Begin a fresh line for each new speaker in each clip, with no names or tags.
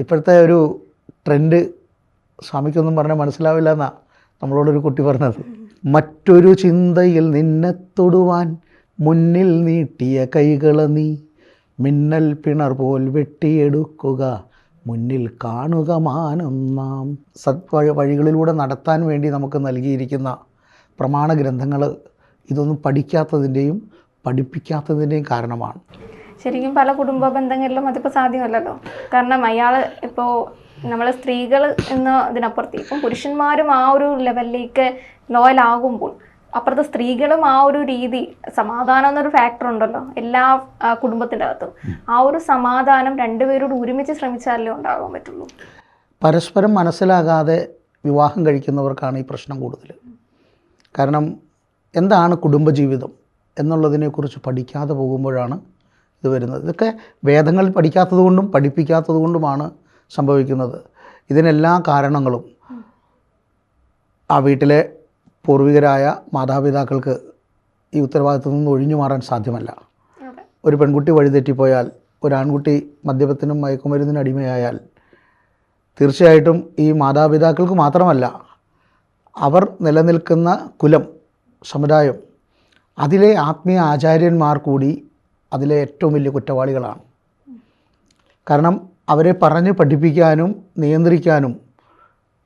ഇപ്പോഴത്തെ ഒരു ട്രെൻഡ് സ്വാമിക്കൊന്നും പറഞ്ഞാൽ മനസ്സിലാവില്ല എന്നാ നമ്മളോടൊരു കുട്ടി പറഞ്ഞത്. മറ്റൊരു ചിന്തയിൽ നിന്നെ തൊടുവാൻ മുന്നിൽ നീട്ടിയ കൈകള നീ മിന്നൽ പിണർ പോൽ വെട്ടിയെടുക്കുക മുന്നിൽ കാണുക മാനം നാം. സത്വഴി വഴികളിലൂടെ നടത്താൻ വേണ്ടി നമുക്ക് നൽകിയിരിക്കുന്ന പ്രമാണ ഗ്രന്ഥങ്ങൾ ഇതൊന്നും പഠിക്കാത്തതിന്റെയും പഠിപ്പിക്കാത്തതിന്റെയും കാരണമാണ്.
ശരിക്കും പല കുടുംബ ബന്ധങ്ങളിലും അതിപ്പോൾ സാധ്യമല്ലല്ലോ. കാരണം അയാൾ ഇപ്പോൾ നമ്മൾ സ്ത്രീകൾ എന്ന ഇതിനപ്പുറത്ത് ഇപ്പം പുരുഷന്മാരും ആ ഒരു ലെവലിലേക്ക് ലോയലാകുമ്പോൾ അപ്പുറത്ത് സ്ത്രീകളും ആ ഒരു രീതി സമാധാനം എന്നൊരു ഫാക്ടർ ഉണ്ടല്ലോ എല്ലാ കുടുംബത്തിന്റെ അകത്തും. ആ ഒരു സമാധാനം രണ്ടുപേരോട് ഒരുമിച്ച് ശ്രമിച്ചാലേ ഉണ്ടാകാൻ പറ്റുള്ളൂ.
പരസ്പരം മനസ്സിലാകാതെ വിവാഹം കഴിക്കുന്നവർക്കാണ് ഈ പ്രശ്നം കൂടുതൽ. കാരണം എന്താണ് കുടുംബജീവിതം എന്നുള്ളതിനെക്കുറിച്ച് പഠിക്കാതെ പോകുമ്പോഴാണ് ഇത് വരുന്നത്. ഇതൊക്കെ വേദങ്ങൾ പഠിക്കാത്തത് കൊണ്ടും പഠിപ്പിക്കാത്തത് കൊണ്ടുമാണ് സംഭവിക്കുന്നത്. ഇതിനെല്ലാ കാരണങ്ങളും ആ വീട്ടിലെ പൂർവികരായ മാതാപിതാക്കൾക്ക് ഈ ഉത്തരവാദിത്തത്തിൽ നിന്ന് ഒഴിഞ്ഞു മാറാൻ സാധ്യമല്ല. ഒരു പെൺകുട്ടി വഴിതെറ്റിപ്പോയാൽ ഒരു ആൺകുട്ടി മദ്യപത്തിനും മയക്കുമരുന്നിനും അടിമയായാൽ തീർച്ചയായിട്ടും ഈ മാതാപിതാക്കൾക്ക് മാത്രമല്ല അവർ നിലനിൽക്കുന്ന കുലം സമുദായം അതിലെ ആത്മീയ ആചാര്യന്മാർ കൂടി അതിലെ ഏറ്റവും വലിയ കുറ്റവാളികളാണ്. കാരണം അവരെ പറഞ്ഞ് പഠിപ്പിക്കാനും നിയന്ത്രിക്കാനും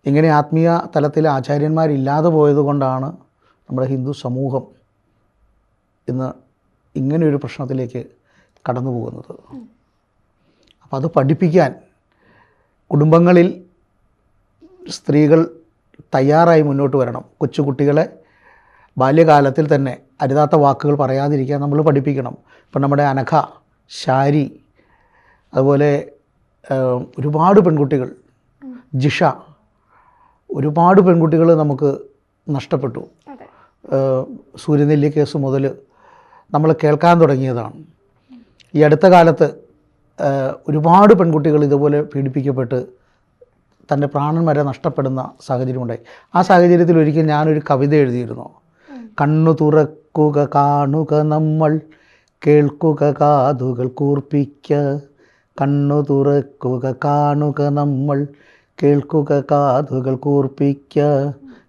ഇങ്ങനെ ആത്മീയ തലത്തിൽ ആചാര്യന്മാരില്ലാതെ പോയതുകൊണ്ടാണ് നമ്മുടെ ഹിന്ദു സമൂഹം ഇന്ന് ഇങ്ങനെയൊരു പ്രശ്നത്തിലേക്ക് കടന്നു പോകുന്നത്. അപ്പോൾ അത് പഠിപ്പിക്കാൻ കുടുംബങ്ങളിൽ സ്ത്രീകൾ തയ്യാറായി മുന്നോട്ട് വരണം. കൊച്ചുകുട്ടികളെ ബാല്യകാലത്തിൽ തന്നെ അരുതാത്ത വാക്കുകൾ പറയാതിരിക്കാൻ നമ്മൾ പഠിപ്പിക്കണം. ഇപ്പം നമ്മുടെ അനഘ ശാരി അതുപോലെ ഒരുപാട് പെൺകുട്ടികൾ ജിഷ ഒരുപാട് പെൺകുട്ടികൾ നമുക്ക് നഷ്ടപ്പെട്ടു. സൂര്യനെല്ലി കേസ് മുതൽ നമ്മൾ കേൾക്കാൻ തുടങ്ങിയതാണ്. ഈ അടുത്ത കാലത്ത് ഒരുപാട് പെൺകുട്ടികൾ ഇതുപോലെ പീഡിപ്പിക്കപ്പെട്ട് തന്റെ പ്രാണൻ വരെ നഷ്ടപ്പെടുന്ന സാഹചര്യമുണ്ടായി. ആ സാഹചര്യത്തിൽ ഒരിക്കൽ ഞാനൊരു കവിത എഴുതിയിരുന്നു. കണ്ണു തുറക്കുക കാണുക നമ്മൾ കേൾക്കുക കാതുകൾ കൂർപ്പിക്ക. കണ്ണു തുറക്കുക കാണുക നമ്മൾ കേൾക്കുക കാതുകൾ കൂർപ്പിക്ക.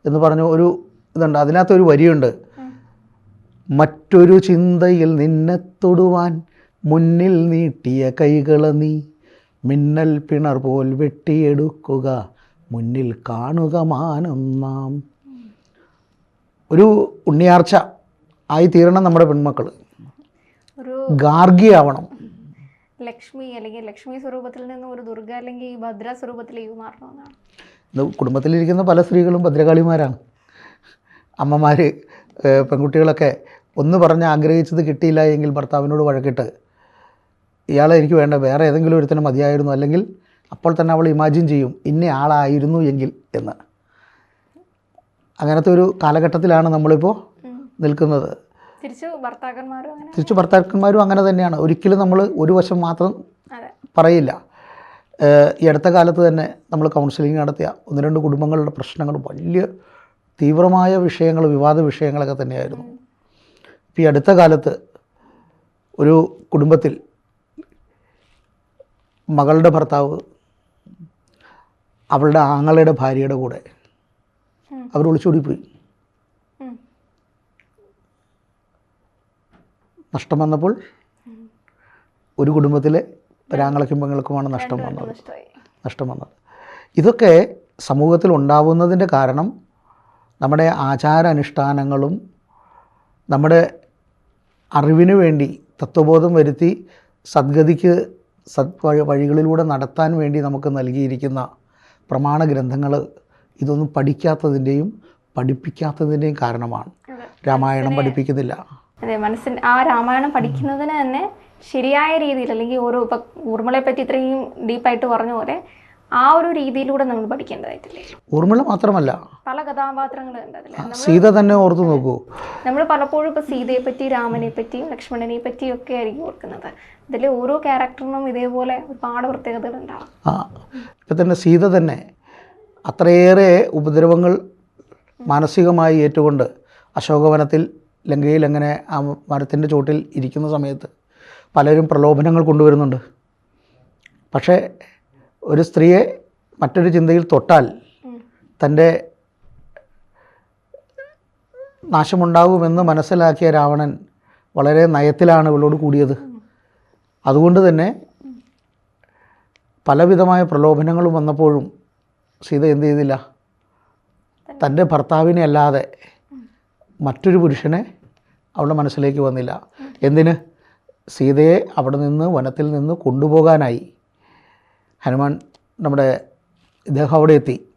എന്ന് പറഞ്ഞ ഒരു ഇതുണ്ട്. അതിനകത്തൊരു വരിയുണ്ട്. മറ്റൊരു ചിന്തയിൽ നിന്നെ തൊടുവാൻ മുന്നിൽ നീട്ടിയ കൈകള നീ. മിന്നൽ പിണർ പോൽ വെട്ടിയെടുക്കുക മുന്നിൽ കാണുക മാനം നാം. ഒരു ഉണ്ണിയാർച്ച ആയി തീരണം നമ്മുടെ പെൺമക്കൾ.
ഒരു
ഗാർഗിയാവണം.
ലക്ഷ്മി അല്ലെങ്കിൽ ലക്ഷ്മി സ്വരൂപത്തിൽ നിന്ന് ഒരു ദുർഗ അല്ലെങ്കിൽ ഭദ്ര സ്വരൂപത്തിലേക്ക് മാറണമെന്നാണ്.
ഇന്ന് കുടുംബത്തിലിരിക്കുന്ന പല സ്ത്രീകളും ഭദ്രകാളിമാരാണ്. അമ്മമാർ പെൺകുട്ടികളൊക്കെ ഒന്ന് പറഞ്ഞ് ആഗ്രഹിച്ചത് കിട്ടിയില്ല എങ്കിൽ ഭർത്താവിനോട് വഴക്കിട്ട് ഇയാളെ എനിക്ക് വേണ്ട വേറെ ഏതെങ്കിലും ഒരുത്തന്നെ മതിയായിരുന്നു അല്ലെങ്കിൽ അപ്പോൾ തന്നെ അവൾ ഇമാജിൻ ചെയ്യും ഇന്ന ആളായിരുന്നു എങ്കിൽ എന്ന്. അങ്ങനത്തെ ഒരു കാലഘട്ടത്തിലാണ് നമ്മളിപ്പോൾ നിൽക്കുന്നത്.
തിരിച്ചു ഭർത്താക്കന്മാരും അങ്ങനെ
തിരിച്ചു ഭർത്താക്കന്മാരും അങ്ങനെ തന്നെയാണ്. ഒരിക്കലും നമ്മൾ ഒരു വശം മാത്രം പറയില്ല. ഈ അടുത്ത കാലത്ത് തന്നെ നമ്മൾ കൗൺസിലിംഗ് നടത്തിയ ഒന്ന് രണ്ട് കുടുംബങ്ങളുടെ പ്രശ്നങ്ങൾ വലിയ തീവ്രമായ വിഷയങ്ങൾ വിവാദ വിഷയങ്ങളൊക്കെ തന്നെയായിരുന്നു. ഇപ്പം ഈ അടുത്ത കാലത്ത് ഒരു കുടുംബത്തിൽ മകളുടെ ഭർത്താവ് അവളുടെ ആങ്ങളുടെ ഭാര്യയുടെ കൂടെ. അവർ ഒളിച്ചോടിപ്പോയി. നഷ്ടം വന്നപ്പോൾ ഒരു കുടുംബത്തിലെ രാങ്ങളക്കും പെങ്ങൾക്കുമാണ് നഷ്ടം വന്നത്. നഷ്ടം വന്നത്. ഇതൊക്കെ സമൂഹത്തിൽ ഉണ്ടാവുന്നതിന്റെ കാരണം നമ്മുടെ ആചാരാനുഷ്ഠാനങ്ങളും നമ്മുടെ അറിവിനു വേണ്ടി തത്വബോധം വരുത്തി സദ്ഗതിക്ക് സത് വഴി വഴികളിലൂടെ നടത്താൻ വേണ്ടി നമുക്ക് നൽകിയിരിക്കുന്ന പ്രമാണ ഗ്രന്ഥങ്ങൾ ഇതൊന്നും പഠിക്കാത്തതിന്റെയും പഠിപ്പിക്കാത്തതിന്റെയും കാരണമാണ്. രാമായണം പഠിപ്പിക്കുന്നില്ല.
അതെ മനസ്സിന് ആ രാമായണം പഠിക്കുന്നതിന് തന്നെ ശരിയായ രീതിയിൽ അല്ലെങ്കിൽ ഓരോ ഇപ്പം ഊർമിളയെ പറ്റി ഇത്രയും ഡീപ്പായിട്ട് പറഞ്ഞ പോലെ ആ ഒരു രീതിയിലൂടെ നമ്മൾ പഠിക്കേണ്ടതായിട്ടില്ല?
ഊർമിള മാത്രമല്ല.
പല കഥാപാത്രങ്ങളും ഉണ്ട് അതിൽ
സീത തന്നെ ഓർത്തു നോക്കൂ.
നമ്മൾ പലപ്പോഴും ഇപ്പൊ സീതയെ പറ്റി രാമനെ പറ്റിയും ലക്ഷ്മണനെ പറ്റിയും ഒക്കെ ആയിരിക്കും ഓർക്കുന്നത്. ഇതിലെ ഓരോ ക്യാരക്ടറിനും ഇതേപോലെ ഒരുപാട് പ്രത്യേകതകൾ ഉണ്ടാവും.
ആ ഇപ്പം തന്നെ സീത തന്നെ അത്രയേറെ ഉപദ്രവങ്ങൾ മാനസികമായി ഏറ്റുകൊണ്ട് അശോകവനത്തിൽ ലങ്കയിൽ അങ്ങനെ ആ മരത്തിന്റെ ചോട്ടിൽ ഇരിക്കുന്ന സമയത്ത് പലരും പ്രലോഭനങ്ങൾ കൊണ്ടുവരുന്നുണ്ട് പക്ഷേ ഒരു സ്ത്രീയെ മറ്റൊരു ചിന്തയിൽ തൊട്ടാൽ. തന്റെ നാശമുണ്ടാകുമെന്ന് മനസ്സിലാക്കിയ രാവണൻ വളരെ നയത്തിലാണ് ഇവളോട് കൂടിയത് അതുകൊണ്ട് തന്നെ പലവിധമായ പ്രലോഭനങ്ങളും വന്നപ്പോഴും സീത എന്ത് ചെയ്തില്ല? തന്റെ ഭർത്താവിനെ അല്ലാതെ മറ്റൊരു പുരുഷനെ അവളുടെ മനസ്സിലേക്ക് വന്നില്ല. എന്തിന്? സീതയെ അവിടെ നിന്ന് വനത്തിൽ നിന്ന് കൊണ്ടുപോകാനായി. ഹനുമാൻ നമ്മുടെ ഇദ്ദേഹം അവിടെ എത്തി.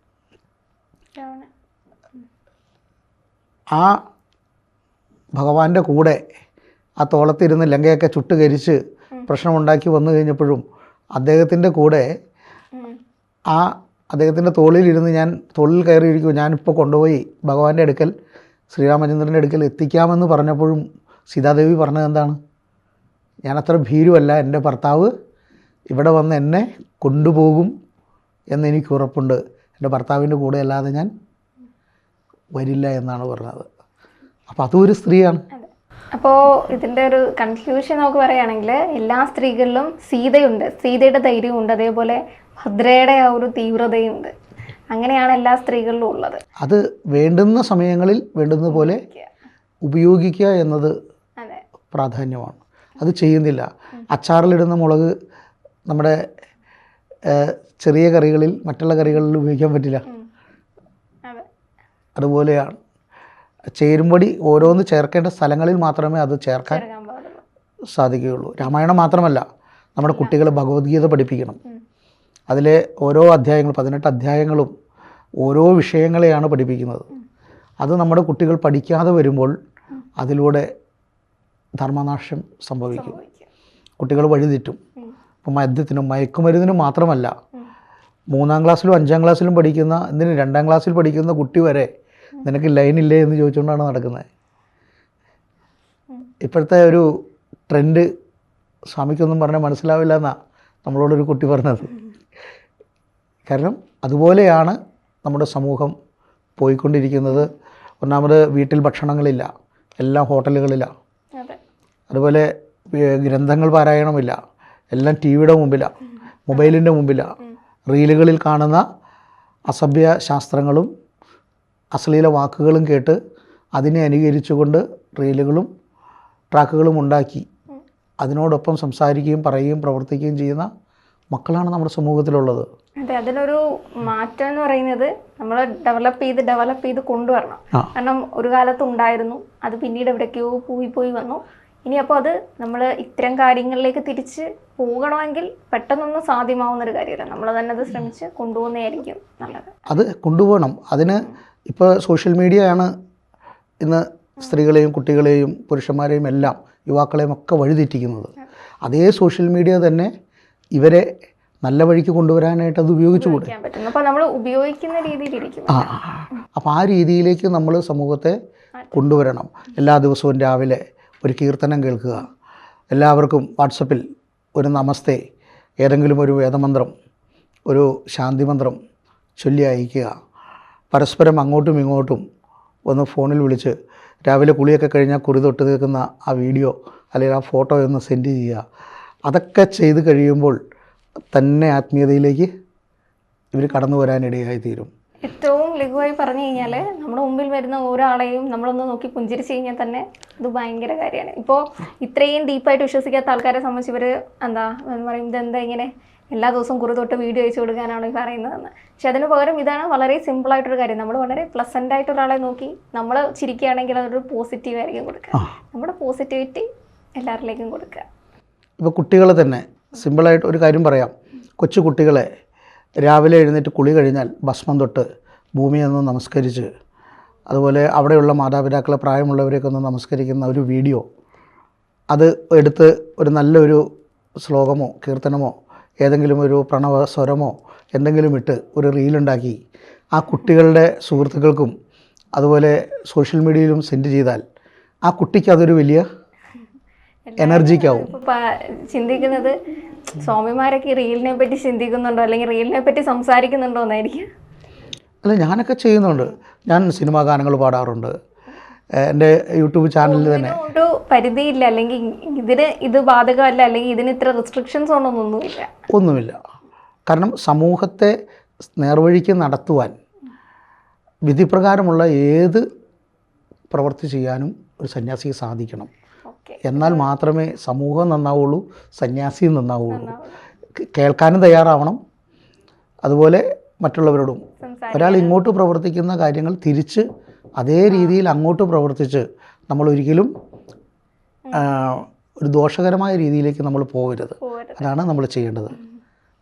ആ ഭഗവാന്റെ കൂടെ ആ തോളത്തിരുന്ന് ലങ്കയൊക്കെ ചുട്ടുകരിച്ച് പ്രശ്നമുണ്ടാക്കി വന്നു കഴിഞ്ഞപ്പോഴും അദ്ദേഹത്തിന്റെ കൂടെ ആ അദ്ദേഹത്തിന്റെ തോളിലിരുന്ന് ഞാൻ തോളിൽ കയറിയിരിക്കും ഞാനിപ്പോൾ കൊണ്ടുപോയി ഭഗവാന്റെ അടുക്കൽ ശ്രീരാമചന്ദ്രന്റെ അടുക്കൽ എത്തിക്കാമെന്ന് പറഞ്ഞപ്പോഴും സീതാദേവി പറഞ്ഞത് എന്താണ്? ഞാൻ അത്ര ഭീരുവല്ല എന്റെ ഭർത്താവ് ഇവിടെ വന്ന് എന്നെ കൊണ്ടുപോകും എന്നെനിക്ക് ഉറപ്പുണ്ട്. എന്റെ ഭർത്താവിന്റെ കൂടെ അല്ലാതെ ഞാൻ വരില്ല എന്നാണ് പറഞ്ഞത്. അപ്പോൾ അതും ഒരു സ്ത്രീയാണ്.
അപ്പോൾ ഇതിന്റെ ഒരു കൺക്ലൂഷൻ നമുക്ക് പറയുകയാണെങ്കിൽ എല്ലാ സ്ത്രീകളിലും സീതയുണ്ട്. സീതയുടെ ധൈര്യമുണ്ട്. അതേപോലെ ഭദ്രയുടെ ആ ഒരു തീവ്രതയുണ്ട്. അങ്ങനെയാണ് എല്ലാ സ്ത്രീകളിലും ഉള്ളത്.
അത് വേണ്ടുന്ന സമയങ്ങളിൽ വേണ്ടുന്ന പോലെ ഉപയോഗിക്കുക. എന്നത് പ്രാധാന്യമാണ്. അത് ചെയ്യുന്നില്ല. അച്ചാറിലിടുന്ന മുളക് നമ്മുടെ ചെറിയ കറികളിൽ മറ്റുള്ള കറികളിൽ ഉപയോഗിക്കാൻ പറ്റില്ല.
അതെ.
അതുപോലെയാണ്. ചേരുംപടി ഓരോന്ന് ചേർക്കേണ്ട സ്ഥലങ്ങളിൽ മാത്രമേ അത് ചേർക്കാൻ സാധിക്കുകയുള്ളൂ. രാമായണം മാത്രമല്ല നമ്മുടെ കുട്ടികൾ ഭഗവത്ഗീത പഠിപ്പിക്കണം. അതിലെ ഓരോ അധ്യായങ്ങളും പതിനെട്ട് അധ്യായങ്ങളും ഓരോ വിഷയങ്ങളെയാണ് പഠിപ്പിക്കുന്നത്. അത് നമ്മുടെ കുട്ടികൾ പഠിക്കാതെ വരുമ്പോൾ അതിലൂടെ ധർമ്മനാശം സംഭവിക്കും. കുട്ടികൾ വഴിതെറ്റും. ഇപ്പം മദ്യത്തിനും മയക്കുമരുന്നിനും മാത്രമല്ല. മൂന്നാം ക്ലാസ്സിലും അഞ്ചാം ക്ലാസ്സിലും പഠിക്കുന്ന എന്തിന് രണ്ടാം ക്ലാസ്സിൽ പഠിക്കുന്ന കുട്ടി വരെ നിനക്ക് ലൈൻ ലൈനില്ലേ എന്ന് ചോദിച്ചുകൊണ്ടാണ് നടക്കുന്നത്. ഇപ്പോഴത്തെ ഒരു ട്രെൻഡ് സ്വാമിക്കൊന്നും പറഞ്ഞാൽ മനസ്സിലാവില്ല എന്നാണ് നമ്മളോടൊരു കുട്ടി പറഞ്ഞത്. കാരണം അതുപോലെയാണ് നമ്മുടെ സമൂഹം പോയിക്കൊണ്ടിരിക്കുന്നത്. ഒന്നാമത് വീട്ടിൽ ഭക്ഷണങ്ങളില്ല എല്ലാം ഹോട്ടലുകളിലാണ്
അതെ.
അതുപോലെ ഗ്രന്ഥങ്ങൾ പാരായണമില്ല എല്ലാം ടി വിയുടെ മുമ്പിലാണ് മൊബൈലിന്റെ മുമ്പിലാണ് റീലുകളിൽ കാണുന്ന അസഭ്യ ശാസ്ത്രങ്ങളും അശ്ലീല വാക്കുകളും കേട്ട് അതിനെ അനുകരിച്ചുകൊണ്ട് റീലുകളും ട്രാക്കുകളും ഉണ്ടാക്കി. അതിനോടൊപ്പം സംസാരിക്കുകയും പറയുകയും പ്രവർത്തിക്കുകയും ചെയ്യുന്ന മക്കളാണ് നമ്മുടെ സമൂഹത്തിലുള്ളത്.
അതെ അതിനൊരു മാറ്റം എന്ന് പറയുന്നത് നമ്മൾ ഡെവലപ്പ് ചെയ്ത് ഡെവലപ്പ് ചെയ്ത് കൊണ്ടുവരണം. കാരണം ഒരു കാലത്ത് ഉണ്ടായിരുന്നു അത് പിന്നീട് എവിടേക്കോ പോയി പോയി വന്നു. ഇനി അപ്പോൾ അത് നമ്മൾ ഇത്തരം കാര്യങ്ങളിലേക്ക് തിരിച്ച് പോകണമെങ്കിൽ പെട്ടെന്നൊന്നും സാധ്യമാവുന്ന ഒരു കാര്യമല്ല. നമ്മൾ തന്നെ അത് ശ്രമിച്ച് കൊണ്ടുപോകുന്നതായിരിക്കും നല്ലത്.
അത് കൊണ്ടുപോകണം. അതിന് ഇപ്പോൾ സോഷ്യൽ മീഡിയയാണ് ഇന്ന് സ്ത്രീകളെയും കുട്ടികളെയും പുരുഷന്മാരെയും എല്ലാം യുവാക്കളെയും ഒക്കെ വഴിതെറ്റിക്കുന്നത്. അതേ സോഷ്യൽ മീഡിയ തന്നെ ഇവരെ നല്ല വഴിക്ക് കൊണ്ടുവരാനായിട്ട് അത് ഉപയോഗിച്ചുകൂടെ
ഉപയോഗിക്കുന്ന രീതിയിലിരിക്കും
ആ അപ്പം ആ രീതിയിലേക്ക് നമ്മൾ സമൂഹത്തെ കൊണ്ടുവരണം. എല്ലാ ദിവസവും രാവിലെ ഒരു കീർത്തനം കേൾക്കുക. എല്ലാവർക്കും വാട്സപ്പിൽ ഒരു നമസ്തേ ഏതെങ്കിലും ഒരു വേദമന്ത്രം ഒരു ശാന്തിമന്ത്രം ചൊല്ലി അയക്കുക പരസ്പരം അങ്ങോട്ടും ഇങ്ങോട്ടും ഒന്ന് ഫോണിൽ വിളിച്ച് രാവിലെ കുളിയൊക്കെ കഴിഞ്ഞാൽ കുറി തൊട്ട് നിൽക്കുന്ന ആ വീഡിയോ അല്ലെങ്കിൽ ആ ഫോട്ടോ ഒന്ന് സെൻഡ് ചെയ്യുക. അതൊക്കെ ചെയ്ത് കഴിയുമ്പോൾ തന്നെ ആത്മീയതയിലേക്ക് ഇവർ കടന്നു വരാനിടയായി തീരും.
ഏറ്റവും ലഘുവായി പറഞ്ഞു കഴിഞ്ഞാൽ നമ്മുടെ മുമ്പിൽ വരുന്ന ഒരാളെയും നമ്മളൊന്ന് നോക്കി പുഞ്ചിരിച്ച് കഴിഞ്ഞാൽ തന്നെ ഇത് ഭയങ്കര കാര്യമാണ്. ഇപ്പോൾ ഇത്രയും ഡീപ്പായിട്ട് വിശ്വസിക്കാത്ത ആൾക്കാരെ സംബന്ധിച്ച് ഇവർ എന്താ പറയും ഇതെന്താ ഇങ്ങനെ എല്ലാ ദിവസവും കുറി തൊട്ട് വീഡിയോ അയച്ചു കൊടുക്കാനാണ് ഈ പറയുന്നതെന്ന്. പക്ഷെ അതിന് പകരം ഇതാണ് വളരെ സിമ്പിൾ സിമ്പിളായിട്ടൊരു കാര്യം. നമ്മൾ വളരെ പ്ലസന്റ് ആയിട്ട് ഒരാളെ നോക്കി നമ്മൾ ചിരിക്കുകയാണെങ്കിൽ അതൊരു പോസിറ്റീവ് ആയിരിക്കും കൊടുക്കുക. നമ്മുടെ പോസിറ്റിവിറ്റി എല്ലാവരിലേക്കും കൊടുക്കുക.
ഇപ്പോൾ കുട്ടികളെ തന്നെ സിമ്പിളായിട്ട് ഒരു കാര്യം പറയാം. കൊച്ചു കുട്ടികളെ രാവിലെ എഴുന്നേറ്റ് കുളി കഴിഞ്ഞാൽ ഭസ്മം തൊട്ട് ഭൂമിയെ ഒന്ന് നമസ്കരിച്ച് അതുപോലെ അവിടെയുള്ള മാതാപിതാക്കളെ പ്രായമുള്ളവരെയൊക്കെ ഒന്ന് നമസ്കരിക്കുന്ന ഒരു വീഡിയോ. അത് എടുത്ത് ഒരു നല്ലൊരു ശ്ലോകമോ കീർത്തനമോ ഏതെങ്കിലും ഒരു പ്രണവ സ്വരമോ എന്തെങ്കിലും ഇട്ട് ഒരു റീലുണ്ടാക്കി ആ കുട്ടികളുടെ സുഹൃത്തുക്കൾക്കും അതുപോലെ സോഷ്യൽ മീഡിയയിലും സെൻഡ് ചെയ്താൽ ആ കുട്ടിക്ക് അതൊരു വലിയ എനർജിക്കാവും.
ചിന്തിക്കുന്നത് സ്വാമിമാരൊക്കെ റീലിനെ പറ്റി ചിന്തിക്കുന്നുണ്ടോ? അല്ലെങ്കിൽ റീലിനെ പറ്റി സംസാരിക്കുന്നുണ്ടോ എന്നായിരിക്കും.
അല്ല ഞാനൊക്കെ ചെയ്യുന്നുണ്ട്. ഞാൻ സിനിമാ ഗാനങ്ങൾ പാടാറുണ്ട്. എന്റെ യൂട്യൂബ് ചാനലിൽ തന്നെ.
ഒരു പരിധിയില്ല. അല്ലെങ്കിൽ ഇതിന് ഇത് ബാധകമല്ല. അല്ലെങ്കിൽ ഇതിന് ഇത്ര റെസ്ട്രിക്ഷൻസ് ഉണ്ടോന്നൊന്നുമില്ല
ഒന്നുമില്ല. കാരണം സമൂഹത്തെ നേർവഴിക്ക് നടത്തുവാൻ വിധിപ്രകാരമുള്ള ഏത് പ്രവൃത്തി ചെയ്യാനും ഒരു സന്യാസിക്ക് സാധിക്കണം. എന്നാൽ മാത്രമേ സമൂഹം നന്നാവുള്ളൂ സന്യാസിയും നന്നാവുള്ളൂ. കേൾക്കാനും തയ്യാറാവണം. അതുപോലെ മറ്റുള്ളവരോടും. ഒരാൾ ഇങ്ങോട്ട് പ്രവർത്തിക്കുന്ന കാര്യങ്ങൾ തിരിച്ച് അതേ രീതിയിൽ അങ്ങോട്ട് പ്രവർത്തിച്ച് നമ്മൾ ഒരിക്കലും ഒരു ദോഷകരമായ രീതിയിലേക്ക് നമ്മൾ
പോകരുത്.
അതാണ് നമ്മൾ ചെയ്യേണ്ടത്.